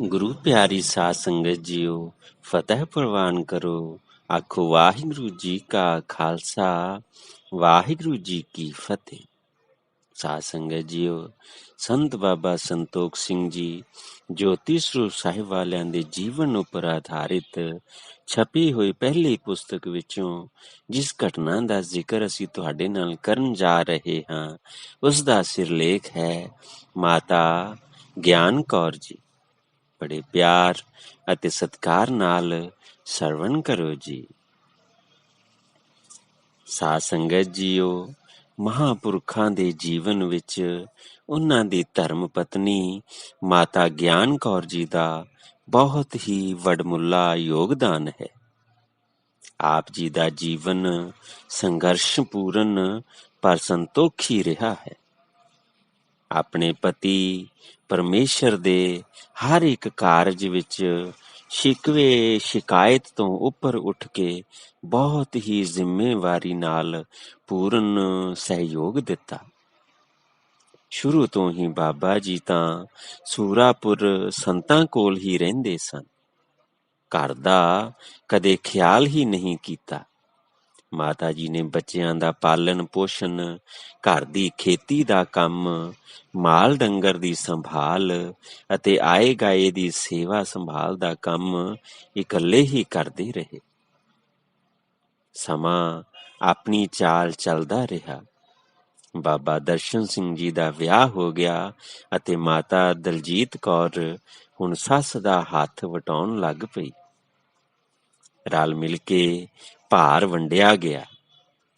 ਗੁਰੂ ਪਿਆਰੀ ਸਾਧ ਸੰਗਤ ਜੀਓ, ਫਤਿਹ ਪ੍ਰਵਾਨ ਕਰੋ। ਆਖੋ, ਵਾਹਿਗੁਰੂ ਜੀ ਕਾ ਖਾਲਸਾ, ਵਾਹਿਗੁਰੂ ਜੀ ਕੀ ਫਤਿਹ। ਸਾਧ ਸੰਗਤ ਜੀਓ, ਸੰਤ ਬਾਬਾ ਸੰਤੋਖ ਸਿੰਘ ਜੀ, ਜੋਤੀ ਸਰੂਪ ਸਾਹਿਬ ਵਾਲਿਆਂ ਦੇ ਜੀਵਨ ਉੱਪਰ ਆਧਾਰਿਤ ਛਪੀ ਹੋਈ ਪਹਿਲੀ ਪੁਸਤਕ ਵਿੱਚੋਂ ਜਿਸ ਘਟਨਾ ਦਾ ਜ਼ਿਕਰ ਅਸੀਂ ਤੁਹਾਡੇ ਨਾਲ ਕਰਨ ਜਾ ਰਹੇ ਹਾਂ, ਉਸ ਦਾ ਸਿਰਲੇਖ ਹੈ, ਮਾਤਾ ਗਿਆਨ ਕੌਰ ਜੀ। ਬੜੇ ਪਿਆਰ ਅਤੇ ਸਤਿਕਾਰ ਨਾਲ ਸਰਵਣ ਕਰੋ ਜੀ। ਸਾਧ ਸੰਗਤ ਜੀਓ, ਮਹਾਪੁਰਖਾਂ ਦੇ ਜੀਵਨ ਵਿੱਚ ਉਹਨਾਂ ਦੀ ਧਰਮ ਪਤਨੀ ਮਾਤਾ ਗਿਆਨ ਕੌਰ ਜੀ ਦਾ ਬਹੁਤ ਹੀ ਵਡਮੁੱਲਾ ਯੋਗਦਾਨ ਹੈ। ਆਪ ਜੀ ਦਾ ਜੀਵਨ ਸੰਘਰਸ਼ਪੂਰਨ ਪਰ ਸੰਤੋਖੀ ਰਿਹਾ ਹੈ। ਆਪਣੇ ਪਤੀ ਪਰਮੇਸ਼ਰ ਦੇ ਹਰ ਇੱਕ ਕਾਰਜ ਵਿੱਚ ਸ਼ਿਕਵੇ, ਸ਼ਿਕਾਇਤ ਤੋਂ ਉੱਪਰ ਉੱਠ ਕੇ ਬਹੁਤ ਹੀ ਜ਼ਿੰਮੇਵਾਰੀ ਨਾਲ ਪੂਰਨ ਸਹਿਯੋਗ ਦਿੱਤਾ। ਸ਼ੁਰੂ ਤੋਂ ਹੀ ਬਾਬਾ ਜੀ ਤਾਂ ਸੂਰਾਪੁਰ ਸੰਤਾਂ ਕੋਲ ਹੀ ਰਹਿੰਦੇ ਸਨ। ਘਰ ਦਾ ਕਦੇ ਖਿਆਲ ਹੀ ਨਹੀਂ ਕੀਤਾ। ਮਾਤਾ ਜੀ ਨੇ ਬੱਚਿਆਂ ਦਾ ਪਾਲਣ ਪੋਸ਼ਣ, ਘਰ ਦੀ ਖੇਤੀ ਦਾ ਕੰਮ, ਮਾਲ ਡੰਗਰ ਦੀ ਸੰਭਾਲ ਅਤੇ ਆਏ ਗਾਏ ਦੀ ਸੇਵਾ ਸੰਭਾਲ ਦਾ ਕੰਮ ਇਕੱਲੇ ਹੀ ਕਰਦੇ ਰਹੇ। ਸਮਾਂ ਆਪਣੀ ਚਾਲ ਚੱਲਦਾ ਰਿਹਾ। ਬਾਬਾ ਦਰਸ਼ਨ ਸਿੰਘ ਜੀ ਦਾ ਵਿਆਹ ਹੋ ਗਿਆ ਅਤੇ ਮਾਤਾ ਦਲਜੀਤ ਕੌਰ ਹੁਣ ਸੱਸ ਦਾ ਹੱਥ ਵਟਾਉਣ ਲੱਗ ਪਈ। ਰਲ ਮਿਲ ਕੇ ਭਾਰ ਵੰਡਿਆ ਗਿਆ,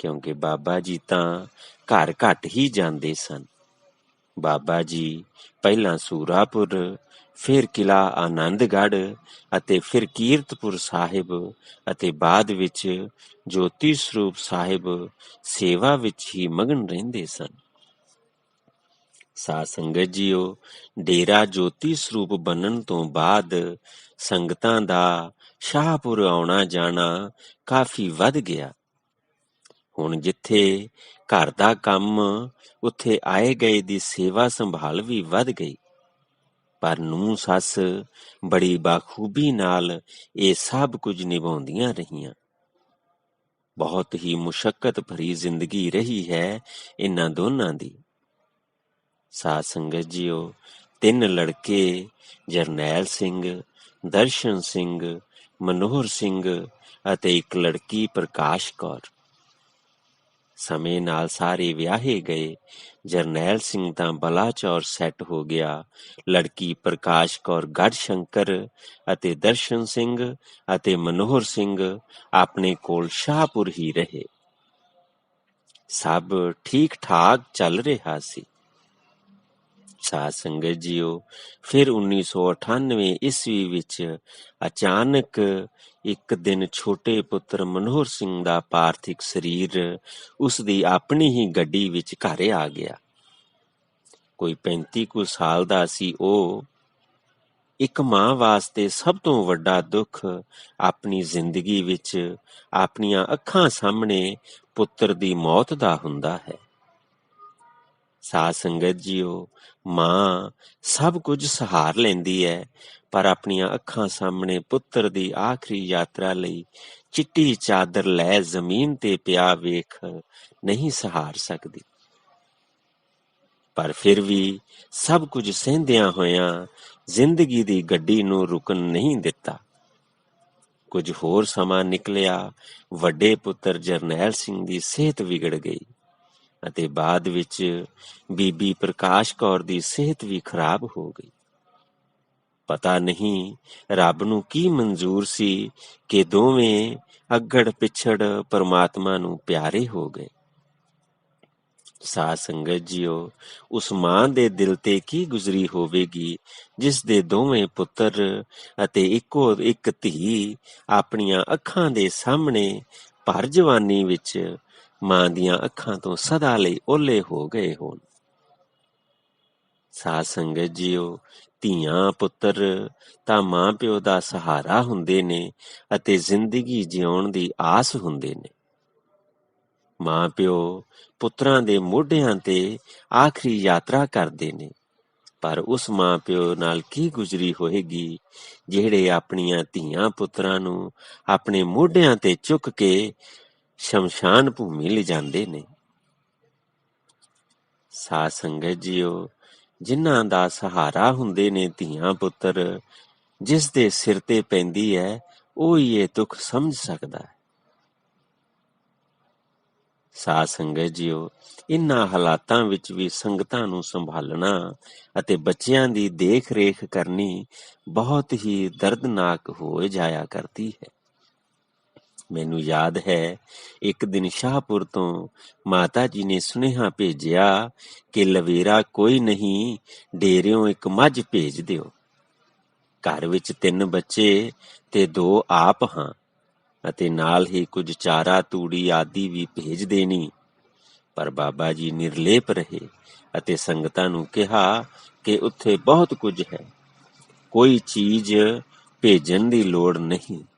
ਕਿਉਂਕਿ ਬਾਬਾ ਜੀ ਤਾਂ ਘਰ ਘੱਟ ਹੀ ਜਾਂਦੇ ਸਨ। ਬਾਬਾ ਜੀ ਪਹਿਲਾਂ ਸੂਰਾਪੁਰ, ਫਿਰ ਕਿਲਾ ਆਨੰਦਗੜ੍ਹ ਅਤੇ ਫਿਰ ਕੀਰਤਪੁਰ ਸਾਹਿਬ ਅਤੇ ਬਾਅਦ ਵਿੱਚ ਜੋਤੀ ਸਰੂਪ ਸਾਹਿਬ ਸੇਵਾ ਵਿੱਚ ਹੀ ਮਗਨ ਰਹਿੰਦੇ ਸਨ। ਸਾਧ ਸੰਗਤ ਜੀਓ, ਡੇਰਾ ਜੋਤੀ ਸਰੂਪ ਬਣਨ ਤੋਂ ਬਾਅਦ ਸੰਗਤਾਂ ਦਾ ਸ਼ਾਹਪੁਰ ਆਉਣਾ ਜਾਣਾ ਕਾਫੀ ਵੱਧ ਗਿਆ। ਹੁਣ ਜਿੱਥੇ ਘਰ ਦਾ ਕੰਮ, ਉੱਥੇ ਆਏ ਗਏ ਦੀ ਸੇਵਾ ਸੰਭਾਲ ਵੀ ਵੱਧ ਗਈ। ਪਰ ਨੂੰ ਸੱਸ ਬੜੀ ਬਾਖੂਬੀ ਨਾਲ ਇਹ ਸਭ ਕੁਝ ਨਿਭਾਉਂਦੀਆਂ ਰਹੀਆਂ। ਬਹੁਤ ਹੀ ਮੁਸ਼ਕਲ ਭਰੀ ਜ਼ਿੰਦਗੀ ਰਹੀ ਹੈ ਇਹਨਾਂ ਦੋਨਾਂ ਦੀ। ਸਾਧ ਸੰਗਤ ਜੀਓ, ਤਿੰਨ ਲੜਕੇ, ਜਰਨੈਲ ਸਿੰਘ, ਦਰਸ਼ਨ ਸਿੰਘ ਮਨੋਹਰ ਸਿੰਘ ਅਤੇ ਇੱਕ ਲੜਕੀ ਪ੍ਰਕਾਸ਼ ਕੌਰ। ਸਮੇਂ ਨਾਲ ਸਾਰੇ ਵਿਆਹੇ ਗਏ। ਜਰਨੈਲ ਸਿੰਘ ਤਾਂ ਬਲਾਚੌਰ ਸੈੱਟ ਹੋ ਗਿਆ। ਲੜਕੀ ਪ੍ਰਕਾਸ਼ ਕੌਰ ਗੜ ਸ਼ੰਕਰ ਅਤੇ ਦਰਸ਼ਨ ਸਿੰਘ ਅਤੇ ਮਨੋਹਰ ਸਿੰਘ ਆਪਣੇ ਕੋਲ ਸ਼ਾਹਪੁਰ ਹੀ ਰਹੇ। ਸਭ ਠੀਕ ਠਾਕ ਚੱਲ ਰਿਹਾ ਸੀ। ਸਾਧ ਸੰਗਤ ਜੀਓ। ਫਿਰ 1998 ਈਸਵੀ ਵਿੱਚ ਅਚਾਨਕ ਇੱਕ ਦਿਨ ਛੋਟੇ ਪੁੱਤਰ ਮਨੋਹਰ ਸਿੰਘ ਦਾ ਪਾਰਥਿਕ ਸਰੀਰ ਉਸ ਦੀ ਆਪਣੀ ਹੀ ਗੱਡੀ ਵਿੱਚ ਘਰ ਆ ਗਿਆ। ਕੋਈ 35 ਕੁ ਸਾਲ ਦਾ ਸੀ ਉਹ। ਇੱਕ ਮਾਂ ਵਾਸਤੇ ਸਭ ਤੋਂ ਵੱਡਾ ਦੁੱਖ ਆਪਣੀ ਜ਼ਿੰਦਗੀ ਵਿੱਚ ਆਪਣੀਆਂ ਅੱਖਾਂ ਸਾਹਮਣੇ ਪੁੱਤਰ ਦੀ ਮੌਤ ਦਾ ਹੁੰਦਾ ਹੈ। ਸਾਧ ਸੰਗਤ ਜੀਓ, ਮਾਂ ਸਭ ਕੁਝ ਸਹਾਰ ਲੈਂਦੀ ਹੈ ਪਰ ਆਪਣੀਆਂ ਅੱਖਾਂ ਸਾਹਮਣੇ ਪੁੱਤਰ ਦੀ ਆਖਰੀ ਯਾਤਰਾ ਲਈ ਚਿੱਟੀ ਚਾਦਰ ਲੈ ਜ਼ਮੀਨ ਤੇ ਪਿਆ ਵੇਖ ਨਹੀਂ ਸਹਾਰ ਸਕਦੀ। ਪਰ ਫਿਰ ਵੀ ਸਭ ਕੁਝ ਸਹਿੰਦਿਆਂ ਹੋਇਆਂ ਜ਼ਿੰਦਗੀ ਦੀ ਗੱਡੀ ਨੂੰ ਰੁਕਣ ਨਹੀਂ ਦਿੱਤਾ। ਕੁਝ ਹੋਰ ਸਮਾਂ ਨਿਕਲਿਆ, ਵੱਡੇ ਪੁੱਤਰ ਜਰਨੈਲ ਸਿੰਘ ਦੀ ਸਿਹਤ ਵਿਗੜ ਗਈ। ਅਤੇ ਬਾਅਦ ਵਿੱਚ ਬੀਬੀ ਪ੍ਰਕਾਸ਼ ਕੌਰ ਦੀ ਸਿਹਤ ਵੀ ਖਰਾਬ ਹੋ ਗਈ। ਪਤਾ ਨਹੀਂ ਰੱਬ ਨੂੰ ਕੀ ਮਨਜ਼ੂਰ ਸੀ ਕਿ ਦੋਵੇਂ ਅੱਗੜ ਪਿਛੜ ਪਰਮਾਤਮਾ ਨੂੰ ਪਿਆਰੇ ਹੋ ਗਏ। ਸਾਧ ਸੰਗਤ ਜੀਓ, ਉਸ ਮਾਂ ਦੇ ਦਿਲ ਤੇ ਕੀ ਗੁਜ਼ਰੀ ਹੋਵੇਗੀ, ਜਿਸ ਦੇ ਦੋਵੇਂ ਪੁੱਤਰ ਅਤੇ ਇੱਕੋ ਇੱਕ ਧੀ ਆਪਣੀਆਂ ਅੱਖਾਂ ਦੇ ਸਾਹਮਣੇ ਭਰ ਜਵਾਨੀ ਵਿੱਚ ਮਾਂ ਦੀਆਂ ਅੱਖਾਂ ਤੋਂ ਸਦਾ ਲਈ ਓਲੇ ਹੋ ਗਏ ਹੋਣ। ਸਾਧ ਸੰਗਤ ਜੀਓ, ਧੀਆਂ, ਪੁੱਤਰ, ਤਾਂ ਮਾਂ ਪਿਓ ਦਾ ਸਹਾਰਾ ਹੁੰਦੇ ਨੇ ਅਤੇ ਜ਼ਿੰਦਗੀ ਜਿਉਣ ਦੀ ਆਸ ਹੁੰਦੇ ਨੇ। ਮਾਂ ਪਿਓ ਪੁੱਤਰਾਂ ਦੇ ਮੋਢਿਆਂ ਤੇ ਆਖਰੀ ਯਾਤਰਾ ਕਰਦੇ ਨੇ, ਪਰ ਉਸ ਮਾਂ ਪਿਓ ਨਾਲ ਕੀ ਗੁਜ਼ਰੀ ਹੋਏਗੀ, ਜਿਹੜੇ ਆਪਣੀਆਂ ਧੀਆਂ ਪੁੱਤਰਾਂ ਨੂੰ ਆਪਣੇ ਮੋਢਿਆਂ ਤੇ ਚੁੱਕ ਕੇ ਸ਼ਮਸ਼ਾਨ ਭੂਮੀ ਲਿਜਾਂਦੇ ਨੇ। ਸਾ ਸੰਗਤ ਜੀਓ, ਜਿਨ੍ਹਾਂ ਦਾ ਸਹਾਰਾ ਹੁੰਦੇ ਨੇ ਧੀਆਂ ਪੁੱਤਰ, ਜਿਸ ਦੇ ਸਿਰ ਤੇ ਪੈਂਦੀ ਹੈ ਉਹ ਹੀ ਇਹ ਦੁੱਖ ਸਮਝ ਸਕਦਾ ਹੈ ਸਾ ਸੰਗਤ ਜੀਓ, ਇਨ੍ਹਾਂ ਹਾਲਾਤਾਂ ਵਿੱਚ ਵੀ ਸੰਗਤਾਂ ਨੂੰ ਸੰਭਾਲਣਾ ਅਤੇ ਬੱਚਿਆਂ ਦੀ ਦੇਖ ਰੇਖ ਕਰਨੀ ਬਹੁਤ ਹੀ ਦਰਦਨਾਕ ਹੋ ਜਾਇਆ ਕਰਦੀ ਹੈ। ਮੈਨੂੰ ਯਾਦ ਹੈ। ਇੱਕ ਦਿਨ ਸ਼ਾਹਪੁਰ ਤੋਂ ਮਾਤਾ ਜੀ ਨੇ ਸੁਨੇਹਾ ਭੇਜਿਆ ਕਿ ਲਵੇਰਾ ਕੋਈ ਨਹੀਂ, ਡੇਰਿਓਂ ਇੱਕ ਮੱਝ ਭੇਜ ਦਿਓ। ਘਰ ਵਿੱਚ ਤਿੰਨ ਬੱਚੇ ਤੇ ਦੋ ਆਪ ਹਾਂ ਅਤੇ ਨਾਲ ਹੀ ਕੁਝ ਚਾਰਾ, ਤੂੜੀ ਆਦਿ ਵੀ ਭੇਜ ਦੇਣੀ। ਪਰ ਬਾਬਾ ਜੀ ਨਿਰਲੇਪ ਰਹੇ ਅਤੇ ਸੰਗਤਾਂ ਨੂੰ ਕਿਹਾ ਕਿ ਉੱਥੇ ਬਹੁਤ ਕੁਝ ਹੈ। ਕੋਈ ਚੀਜ਼ ਭੇਜਣ ਦੀ ਲੋੜ ਨਹੀਂ।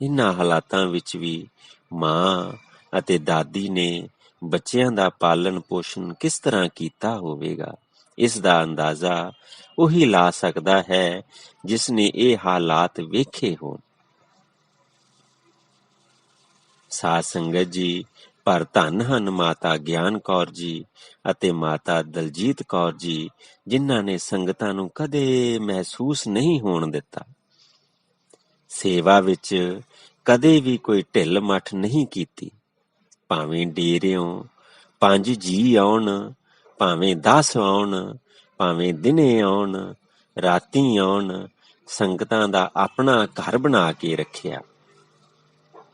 ਇਨ੍ਹਾਂ ਹਾਲਾਤਾਂ ਵਿੱਚ ਵੀ ਮਾਂ ਅਤੇ ਦਾਦੀ ਨੇ ਬੱਚਿਆਂ ਦਾ ਪਾਲਣ ਪੋਸ਼ਣ ਕਿਸ ਤਰ੍ਹਾਂ ਕੀਤਾ ਹੋਵੇਗਾ, ਇਸ ਦਾ ਅੰਦਾਜ਼ਾ ਉਹੀ ਲਾ ਸਕਦਾ ਹੈ ਜਿਸ ਨੇ ਇਹ ਹਾਲਾਤ ਵੇਖੇ ਹੋਣ। ਸਾਧ ਸੰਗਤ ਜੀ, ਪਰ ਧੰਨ ਹਨ ਮਾਤਾ ਗਿਆਨ ਕੌਰ ਜੀ ਅਤੇ ਮਾਤਾ ਦਲਜੀਤ ਕੌਰ ਜੀ, ਜਿਨ੍ਹਾਂ ਨੇ ਸੰਗਤਾਂ ਨੂੰ ਕਦੇ ਮਹਿਸੂਸ ਨਹੀਂ ਹੋਣ ਦਿੱਤਾ। ਸੇਵਾ ਵਿੱਚ ਕਦੇ ਵੀ ਕੋਈ ਢਿੱਲ ਮੱਠ ਨਹੀਂ ਕੀਤੀ। ਭਾਵੇਂ ਡੇਰਿਓਂ ਪੰਜ ਜੀ ਆਉਣ, ਭਾਵੇਂ 10 ਆਉਣ, ਭਾਵੇਂ ਦਿਨੇ ਆਉਣ, ਰਾਤੀ ਆਉਣ, ਸੰਗਤਾਂ ਦਾ ਆਪਣਾ ਘਰ ਬਣਾ ਕੇ ਰੱਖਿਆ।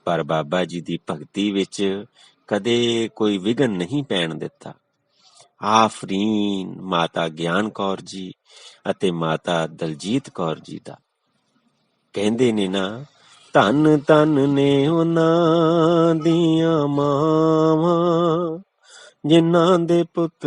ਪਰ ਬਾਬਾ ਜੀ ਦੀ ਭਗਤੀ ਵਿੱਚ ਕਦੇ ਕੋਈ ਵਿਗਨ ਨਹੀਂ ਪੈਣ ਦਿੱਤਾ। ਆਫਰੀਨ ਮਾਤਾ ਗਿਆਨ ਕੌਰ ਜੀ ਅਤੇ ਮਾਤਾ ਦਲਜੀਤ ਕੌਰ ਜੀ ਦਾ। ਕਹਿੰਦੇ ਨੇ ਨਾ ਧੰਨ ਧੰਨ ਨੇ ਉਹਨਾਂ ਦੀਆਂ ਮਾਵਾਂ ਜਿਨ੍ਹਾਂ ਦੇ ਪੁੱਤ